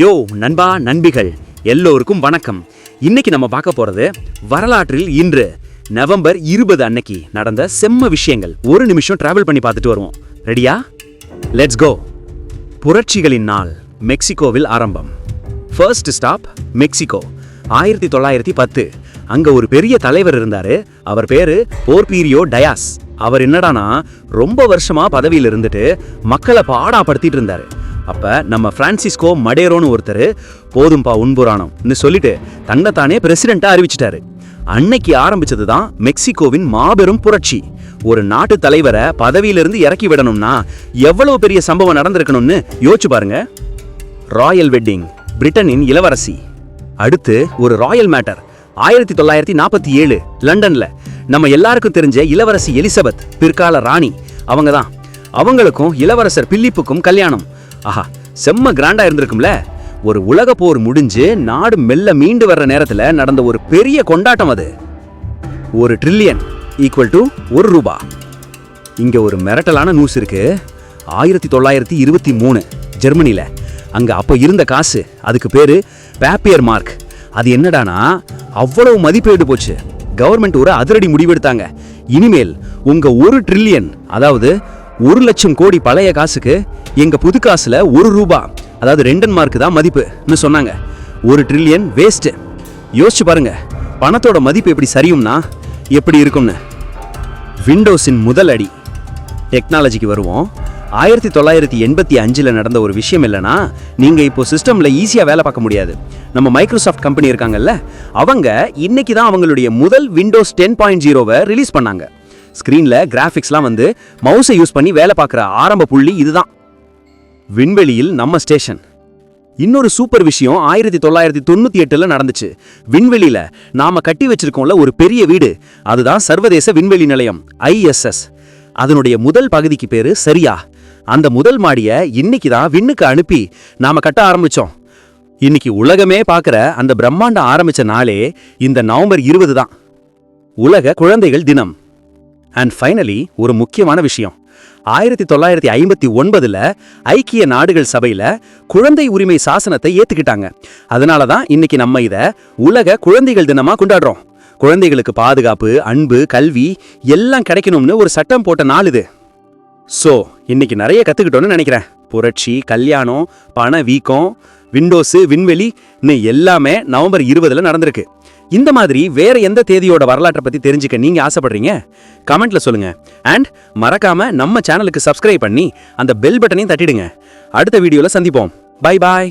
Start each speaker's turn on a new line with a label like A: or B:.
A: யோ நண்பா நண்பிகள் எல்லோருக்கும் வணக்கம். இன்னைக்கு நம்ம பார்க்க போறது வரலாற்றில் இன்று நவம்பர் இருபது அன்னைக்கு நடந்த செம்ம விஷயங்கள். ஒரு நிமிஷம் டிராவல் பண்ணி பார்த்துட்டு வருவோம். ரெடியா லெட்ஸ் கோ புரட்சிகளின் நாள் மெக்சிகோவில் ஆரம்பம். First stop Mexico. ஆயிரத்தி தொள்ளாயிரத்தி பத்து அங்க ஒரு பெரிய தலைவர் இருந்தாரு. அவர் பேரு போர்பீரியோ டயாஸ். அவர் என்னடானா ரொம்ப வருஷமா பதவியில் இருந்துட்டு மக்களை பாடாப்படுத்திட்டு இருந்தாரு. அப்போ நம்ம பிரான்சிஸ்கோ மடேரோன்னு ஒருத்தர் போதும்பா உன்புராணம்னு சொல்லிட்டு தன்னைத்தானே பிரசிடெண்ட்டாக அறிவிச்சிட்டாரு. அன்னைக்கு ஆரம்பிச்சது தான் மெக்சிகோவின் மாபெரும் புரட்சி. ஒரு நாட்டு தலைவரை பதவியிலிருந்து இறக்கி விடணும்னா எவ்வளவு பெரிய சம்பவம் நடந்திருக்கணும்னு யோசிச்சு பாருங்க. ராயல் வெட்டிங் பிரிட்டனின் இளவரசி. அடுத்து ஒரு ராயல் மேட்டர் ஆயிரத்தி தொள்ளாயிரத்தி நாற்பத்தி ஏழு லண்டன்ல. நம்ம எல்லாருக்கும் தெரிஞ்ச இளவரசி எலிசபெத் பிற்கால ராணி. அவங்க தான் அவங்களுக்கும் இளவரசர் பில்லிப்புக்கும் கல்யாணம். ஆஹா செம்ம கிராண்டா இருந்திருக்கும்ல. ஒரு உலக போர் முடிஞ்சு நாடு மெல்ல மீண்டு வர்ற நேரத்துல நடந்த ஒரு பெரிய கொண்டாட்டம் அது. ஒரு ட்ரில்லியன் ஈக்குவல் டு ஒரு ரூபா. இங்க ஒரு மிரட்டலான நியூஸ் இருக்கு. ஆயிரத்தி தொள்ளாயிரத்தி இருபத்தி மூணு ஜெர்மனியில் அங்க அப்போ இருந்த காசு அதுக்கு பேரு பேப்பியர் மார்க் அது என்னடானா அவ்வளவு மதிப்பீடு போச்சு. கவர்மெண்ட் ஒரு அதிரடி முடிவெடுத்தாங்க. இனிமேல் உங்க ஒரு ட்ரில்லியன் அதாவது ஒரு லட்சம் கோடி பழைய காசுக்கு எங்க புது காசுல ஒரு ரூபா அதாவது ரெண்டன் மார்க் தான் மதிப்புன்னு சொன்னாங்க. ஒரு ட்ரில்லியன் வேஸ்ட் யோசிச்சு பாருங்க பணத்தோட மதிப்பு எப்படி சரியும்னா எப்படி இருக்கும்னு. விண்டோஸின் முதல் அடி. டெக்னாலஜிக்கு வருவோம். ஆயிரத்தி தொள்ளாயிரத்தி எண்பத்தி அஞ்சில் நடந்த ஒரு விஷயம் இல்லைன்னா நீங்கள் இப்போ சிஸ்டமில் ஈஸியாக வேலை பார்க்க முடியாது. நம்ம மைக்ரோசாஃப்ட் கம்பெனி இருக்காங்கல்ல அவங்க இன்னைக்கு தான் அவங்களுடைய முதல் விண்டோஸ் டென் பாயிண்ட் ஜீரோவை ரிலீஸ் பண்ணாங்க. ஸ்க்ரீனில் கிராஃபிக்ஸ்லாம் வந்து மவுஸை யூஸ் பண்ணி வேலை பார்க்குற ஆரம்ப புள்ளி இதுதான். விண்வெளியில் நம்ம ஸ்டேஷன் இன்னொரு சூப்பர் விஷயம் ஆயிரத்தி தொள்ளாயிரத்தி தொண்ணூத்தி எட்டுல நடந்துச்சு. விண்வெளியில நாம கட்டி வச்சிருக்கோம்ல ஒரு பெரிய வீடு. அதுதான் சர்வதேச விண்வெளி நிலையம் ஐஎஸ்எஸ் அதனுடைய முதல் பகுதிக்கு பேரு சரியா. அந்த முதல் மாடிய இன்னைக்கு தான் விண்ணுக்கு அனுப்பி நாம கட்ட ஆரம்பிச்சோம். இன்னைக்கு உலகமே பார்க்குற அந்த பிரம்மாண்டம் ஆரம்பிச்ச நாளே இந்த நவம்பர் இருபது தான். உலக குழந்தைகள் தினம். அண்ட் ஃபைனலி ஒரு முக்கியமான விஷயம். ஆயிரத்தி தொள்ளாயிரத்தி ஐம்பத்தி ஒன்பதுல ஐக்கிய நாடுகள் சபையில குழந்தை உரிமை சாசனத்தை ஏத்துக்கிட்டாங்க. அதனால தான் இன்னைக்கு நம்ம இதை உலக குழந்தைகள் தினமா கொண்டாடுறோம். குழந்தைகளுக்கு பாதுகாப்பு அன்பு கல்வி எல்லாம் கிடைக்கணும்னு ஒரு சட்டம் போட்ட நாள் இது. ஸோ இன்னைக்கு நிறைய கத்துக்கிட்டோம்னு நினைக்கிறேன். புரட்சி கல்யாணம் பண வீக்கம் விண்டோஸு விண்வெளின்னு எல்லாமே நவம்பர் இருபதில் நடந்திருக்கு. இந்த மாதிரி வேற எந்த தேதியோட வரலாற்றை பற்றி தெரிஞ்சுக்க நீங்கள் ஆசைப்படுறீங்க? கமெண்ட்ல சொல்லுங்க. அண்ட் மறக்காம நம்ம சேனலுக்கு சப்ஸ்கிரைப் பண்ணி அந்த பெல் பட்டனையும் தட்டிடுங்க. அடுத்த வீடியோவில் சந்திப்போம். Bye bye